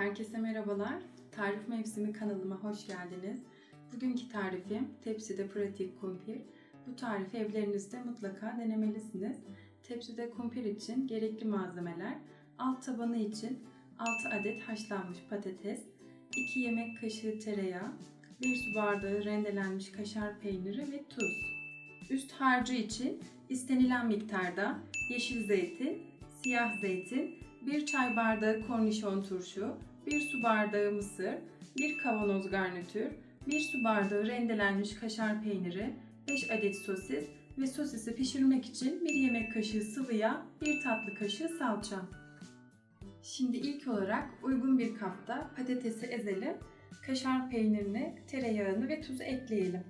Herkese merhabalar. Tarif Mevsimi kanalıma hoş geldiniz. Bugünkü tarifim tepside pratik kumpir. Bu tarifi evlerinizde mutlaka denemelisiniz. Tepside kumpir için gerekli malzemeler alt tabanı için 6 adet haşlanmış patates, 2 yemek kaşığı tereyağı, 1 su bardağı rendelenmiş kaşar peyniri ve tuz. Üst harcı için istenilen miktarda yeşil zeytin, siyah zeytin, 1 çay bardağı kornişon turşu, 1 su bardağı mısır, 1 kavanoz garnitür, 1 su bardağı rendelenmiş kaşar peyniri, 5 adet sosis ve sosisi pişirmek için 1 yemek kaşığı sıvı yağ, 1 tatlı kaşığı salça. Şimdi ilk olarak uygun bir kapta patatesi ezelim, kaşar peynirini, tereyağını ve tuzu ekleyelim.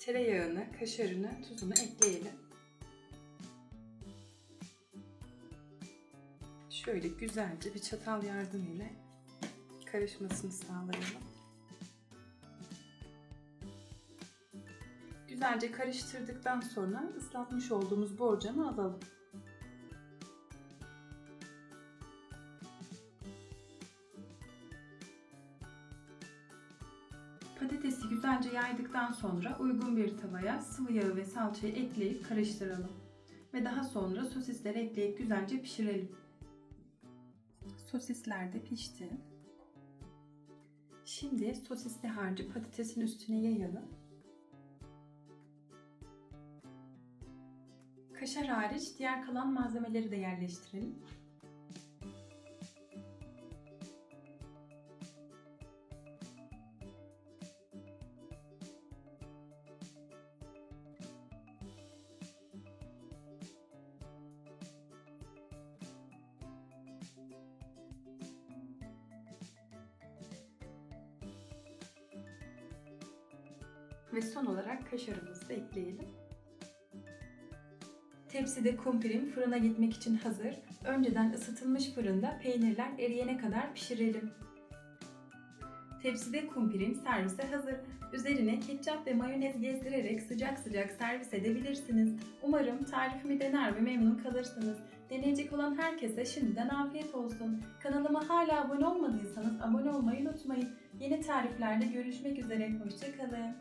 Tereyağını, kaşarını, tuzunu ekleyelim. Şöyle güzelce bir çatal yardımıyla karışmasını sağlayalım. Güzelce karıştırdıktan sonra ıslatmış olduğumuz borcamı alalım. Patatesi güzelce yaydıktan sonra uygun bir tavaya sıvı yağı ve salçayı ekleyip karıştıralım. Ve daha sonra sosisleri ekleyip güzelce pişirelim. Sosisler de pişti. Şimdi sosisli harcı patatesin üstüne yayalım. Kaşar hariç diğer kalan malzemeleri de yerleştirelim. Ve son olarak kaşarımızı da ekleyelim. Tepside kumpirim fırına gitmek için hazır. Önceden ısıtılmış fırında peynirler eriyene kadar pişirelim. Tepside kumpirim servise hazır. Üzerine ketçap ve mayonez gezdirerek sıcak sıcak servis edebilirsiniz. Umarım tarifimi dener ve memnun kalırsınız. Deneyecek olan herkese şimdiden afiyet olsun. Kanalıma hala abone olmadıysanız abone olmayı unutmayın. Yeni tariflerde görüşmek üzere. Hoşçakalın.